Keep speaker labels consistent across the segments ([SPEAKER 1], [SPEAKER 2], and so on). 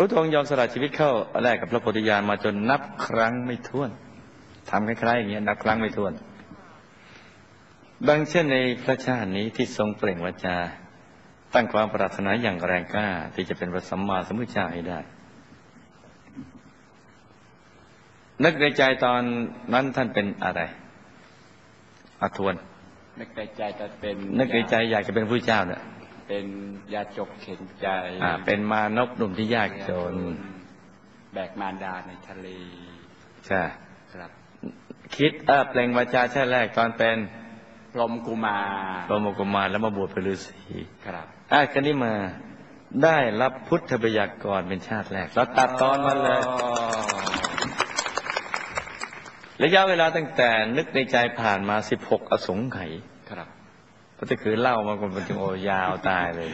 [SPEAKER 1] พระองค์ยอมสละชีวิตเข้าแลกกับพระโพธิญาณมาจนนับครั้งไม่ถ้วนทำคล้ายๆอย่างเงี้ยนับครั้งไม่ถ้วนดังเช่นในพระชาตินี้ที่ทรงเปล่งวาจา ตั้งความปรารถนาอย่างแรงกล้าที่จะเป็นพระสัมมาสัมพุทธเจ้าให้ได้ นึกในใจตอนนั้นท่านเป็นอะไรอาทวน
[SPEAKER 2] นึกในใจจะเป็น
[SPEAKER 1] นึกในใจอยากจะเป็นผู้เจ้าเนี่ย
[SPEAKER 2] เป็นยาจกเข็นใจ
[SPEAKER 1] อ่า เป็นมานพหนุ่มที่ยากจน
[SPEAKER 2] แบกมารดาในทะเล
[SPEAKER 1] ใช่
[SPEAKER 2] ครับ
[SPEAKER 1] คิดเออเปล่งวาจาชาติแรกตอนเป็น
[SPEAKER 2] พรหมกุมาร
[SPEAKER 1] พระโมกขุมารแล้วมาบวชเป็นฤาษี
[SPEAKER 2] ครับ
[SPEAKER 1] อะกันนี้มาได้รับพุทธบัญญัติก่อนเป็นชาติแรกเราตัดตอนมาเลยระยะเวลาตั้งแต่นึกในใจผ่านมาสิบหกอสงไขย
[SPEAKER 2] ครับ
[SPEAKER 1] เพราะถ้าคือเล่ามาคนเป็นจึงโอยาวตายเลย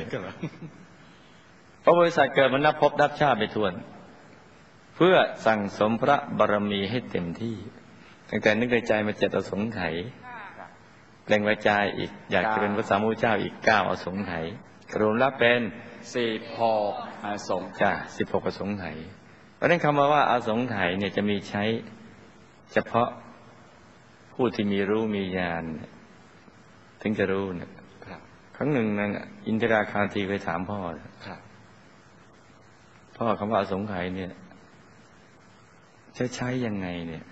[SPEAKER 1] เพราะบริษัทเกิดมันนับพบนับชาติไปทวน เพื่อสั่งสมพระบารมีให้เต็มที่ ตั้งแต่นึกในใจมาเจ็ดอสงไขยแปลงวาจาอีก อยากจะเป็นพระสามุทธเจ้าอีกเก้าอสงไขยรวมแล้วเป็น
[SPEAKER 2] สี่หกอสง
[SPEAKER 1] จ้าสิบหกอสงไขยเพราะฉะนั้นคำว่าอสงไขยเนี่ยจะมีใช้เฉพาะผู้ที่มีรู้มีญาณเนี่ย ถึงจะรู้เนี่ย
[SPEAKER 2] ครับ
[SPEAKER 1] ครั้งหนึ่งนางอินทิราคาทีไปถามพ่อ
[SPEAKER 2] ครับ
[SPEAKER 1] พ่อคำว่าอสงไขยเนี่ยจะใช้ยังไงเนี่ย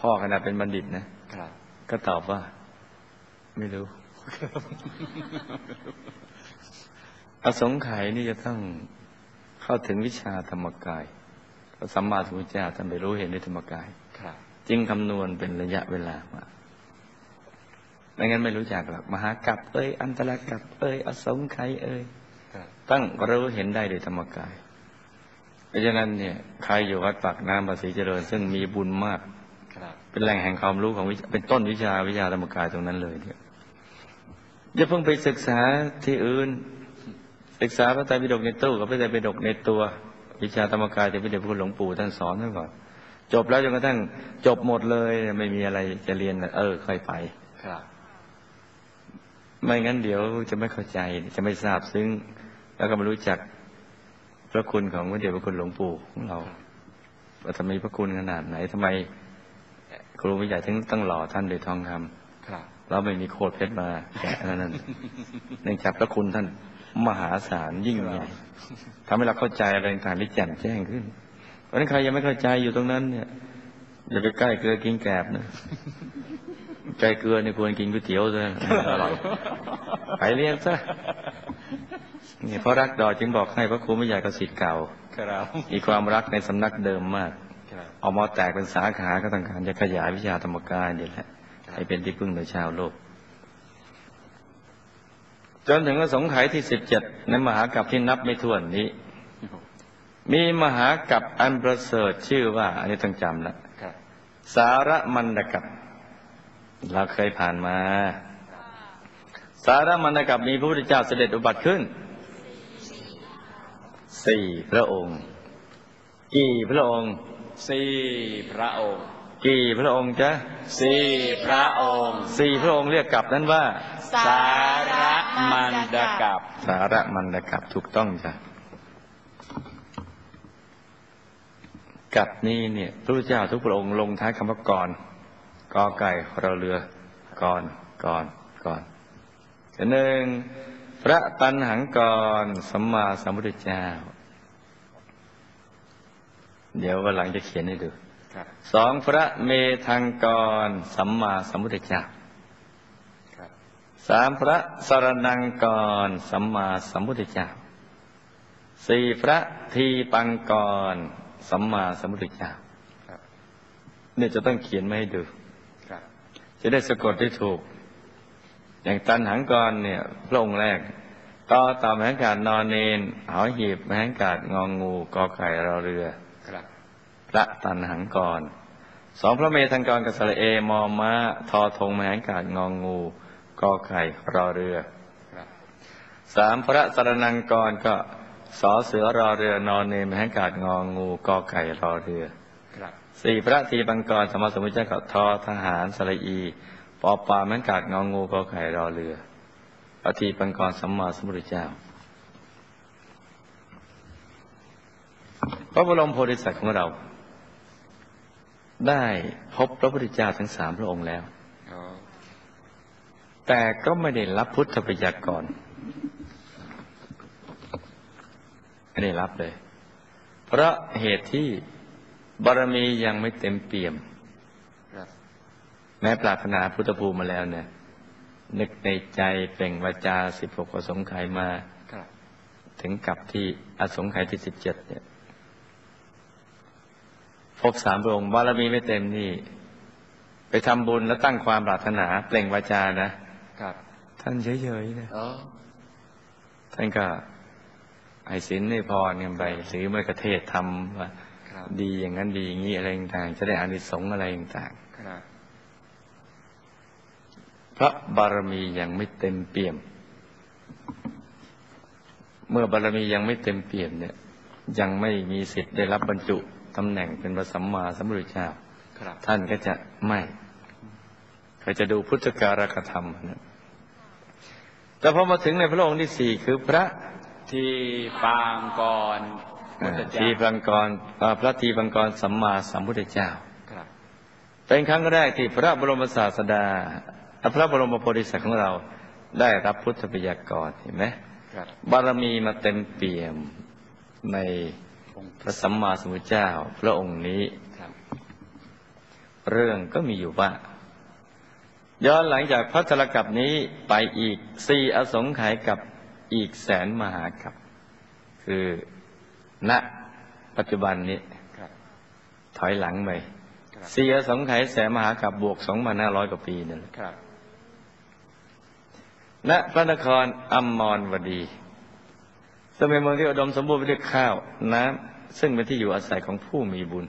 [SPEAKER 1] พ่อขนาดเป็นบัณฑิตนะ
[SPEAKER 2] ครับ
[SPEAKER 1] ก็ตอบว่า ไม่รู้อสงไขยนี่จะต้องเข้าถึงวิชาธรรมกายพระสัมมาสัมพุทธเจ้าท่านไปรู้เห็นในธรรมกาย
[SPEAKER 2] ครับ
[SPEAKER 1] จึงคำนวณเป็นระยะเวลามา ไม่งั้นไม่รู้จักหรอกมหากัปเอ้ยอันตรกัปเอ้ยอสงไขยเอ้ย
[SPEAKER 2] ครับ
[SPEAKER 1] ต้องรู้เห็นได้โดยธรรมกาย เพราะฉะนั้นเนี่ยใครอยู่วัดปากน้ำภาษีเจริญ ซึ่งมีบุญมาก
[SPEAKER 2] ครับ
[SPEAKER 1] เป็นแหล่งแห่งความรู้ของวิชาเป็นต้นวิชาวิชาธรรมกายตรงนั้นเลยเนี่ยอย่าเพิ่งไปศึกษาที่อื่น ศึกษาพระไตรปิฎกในตู้กับพระไตรปิฎกในตัว วิชาธรรมกายแต่พระเดชพระคุณหลวงปู่ท่านสอนไว้ก่อนจบแล้วจนกระทั่งจบหมดเลย ไม่มีอะไรจะเรียนเออค่อยไป
[SPEAKER 2] ครับ
[SPEAKER 1] ไม่งั้นเดี๋ยวจะไม่เข้าใจ จะไม่ทราบซึ้งแล้วก็ไม่รู้จักพระคุณของพระเดชพระคุณหลวงปู่ของเราว่าทำไมพระคุณขนาดไหนทำไมครูวิจัยถึงต้องหล่อท่านด้วยทองคำ
[SPEAKER 2] ครับ
[SPEAKER 1] เราไม่มีโคดเพชรมาแกะนั่นนั่นเนื่องจากพระคุณท่านมหาศาลยิ่งใหญ่ทำให้เราเข้าใจอะไรต่างๆที่แจ่มแจ้งขึ้น เพราะฉะนั้นใครยังไม่เข้าใจอยู่ตรงนั้นเนี่ยอย่าไปใกล้เกลือกินแกบนะ ใกล้เกลือเนี่ยควรกินก๋วยเตี๋ยวซะอร่อยไปเรียนซะนี่เพราะรักดอจึงบอกให้พระครูไม่ใหญ่กับศิษย์เก่า
[SPEAKER 2] ครับ
[SPEAKER 1] มีความรักในสำนักเดิมมาก
[SPEAKER 2] ครับ
[SPEAKER 1] เอามาแตกเป็นสาขาก็ต้องการจะขยายวิชาธรรมกายนี่แหละให้เป็นที่พึ่งในชาวโลก จนถึงอสงไขยที่สิบเจ็ดในมหากัปที่นับไม่ถ้วนนี้ มีมหากัปอันประเสริฐชื่อว่า อันนี้ต้องจำนะครับสารมันดกัป เราเคยผ่านมา สารมันดกัปมีพระพุทธเจ้าเสด็จอุบัติขึ้นสี่พระองค์ กี่พระองค์
[SPEAKER 2] สี่พระองค์
[SPEAKER 1] กี่พระองค์จ๊ะ
[SPEAKER 2] สี่พระองค์
[SPEAKER 1] สี่พระองค์เรียกกลับนั้นว่า
[SPEAKER 2] สารมันดกับ
[SPEAKER 1] สาระมันดกับถูกต้องจ้ะกับนี้เนี่ยพระพุทธเจ้าทุกพระองค์ลงท้ายคำว่าก่อน กอไก่เราเรือก่อนก่อนก่อนอันหนึ่งพระตันหังกรสัมมาสัมพุทธเจ้า เดี๋ยววันหลังจะเขียนให้ดู
[SPEAKER 2] ครับ
[SPEAKER 1] สองพระเมธังกรสัมมาสัมพุทธเจ้า
[SPEAKER 2] ครับ
[SPEAKER 1] สามพระสรนังกรสัมมาสัมพุทธเจ้าสี่พระทีปังกรสัมมาสัมพุทธเจ้า
[SPEAKER 2] ครับ
[SPEAKER 1] เนี่ยจะต้องเขียนมาให้ดู
[SPEAKER 2] ครับ
[SPEAKER 1] จะได้สะกดได้ถูก อย่างตันหังกรเนี่ยพระองค์แรกต่อต่อแมหงกาดนอนเนนหอหีบแมหงกาดงองูกอไข่รอเรือ
[SPEAKER 2] ครับ
[SPEAKER 1] พระตันหังกรสองพระเมธังกรกับสระเอมอม้าทอทงแมหงกาดงองูกอไข่รอเรือ
[SPEAKER 2] ครับ
[SPEAKER 1] สามพระสรนังกรก็สอเสือรอเรือนอนเนมแหงกาดงองูกอไก่รอเรือ
[SPEAKER 2] ครับ
[SPEAKER 1] สี่พระทีบังกรสมมสมุทรเจ้ากับทอทหารสระอีปอปลาแมงกาดงองูกอไก่รอเรือพระทีบังกรสัมมาสัมพุทธเจ้า พระบรมโพธิสัตว์ของเรา ได้พบพระพุทธเจ้าทั้งสามพระองค์แล้ว แต่ก็ไม่ได้รับพุทธปัญญากรไม่ได้รับเลย เพราะเหตุที่ บารมียังไม่เต็มเปี่ยม
[SPEAKER 2] ครับ
[SPEAKER 1] แม้ปรารถนาพุทธภูมิมาแล้วเนี่ย นึกในใจเปล่งวาจาสิบหกอสงไขยมา
[SPEAKER 2] ครับ
[SPEAKER 1] ถึงกับที่อสงไขยที่สิบเจ็ดเนี่ยพบสามพระองค์บารมีไม่เต็มนี่ ไปทำบุญแล้วตั้งความปรารถนาเปล่งวาจานะ
[SPEAKER 2] ครับ
[SPEAKER 1] ท่านเฉยๆนะ
[SPEAKER 2] อ๋อ
[SPEAKER 1] ท่านก็ให้ศีลให้พรกันไปหรือไม่กระเทศทำว่า
[SPEAKER 2] ครับ
[SPEAKER 1] ดีอย่างนั้นดีอย่างนี้อะไรต่างๆจะได้อานิสงส์อะไรต่าง
[SPEAKER 2] ครับ
[SPEAKER 1] ๆเพราะบารมียังไม่เต็มเปี่ยม เมื่อบารมียังไม่เต็มเปี่ยมเนี่ย ยังไม่มีสิทธิ์ได้รับบรรจุตำแหน่งเป็นพระสัมมาสัมพุทธเจ้า
[SPEAKER 2] ครับ
[SPEAKER 1] ท่านก็จะไม่ก็จะดูพุทธการกธรรมนะแต่พอมาถึงในพระองค์ที่สี่คือพระ
[SPEAKER 2] ที่ปางกร พุทธเจ้า
[SPEAKER 1] ทีพังกรอ่าพระทีพังกรสัมมาสัมพุทธเจ้า
[SPEAKER 2] ครับ
[SPEAKER 1] เป็นครั้งแรกที่พระบรมศาสดาและพระบรมโพธิสัตว์ของเราได้รับพุทธปัญญากรเห็นไหม
[SPEAKER 2] ครับ
[SPEAKER 1] บารมีมาเต็มเปี่ยมใน
[SPEAKER 2] องค์
[SPEAKER 1] พระสัมมาสัมพุทธเจ้า พระองค์นี้
[SPEAKER 2] ครับ
[SPEAKER 1] เรื่องก็มีอยู่ว่า ย้อนหลังจากพระธรกับนี้ไปอีกสี่อสงไขยกับอีกแสนมหากับ คือ ณปัจจุบันนี้
[SPEAKER 2] ครับ
[SPEAKER 1] ถอยหลังไป
[SPEAKER 2] ครับ
[SPEAKER 1] สี่อสงไขยแสนมหากับบวกสองพันห้าร้อยกว่าปีนั่นแหละ
[SPEAKER 2] ครับ
[SPEAKER 1] ณพระนครอัมมรวดีซึ่งเป็นเมืองที่อุดมสมบูรณ์ไปด้วยข้าว น้ำซึ่งเป็นที่อยู่อาศัยของผู้มีบุญ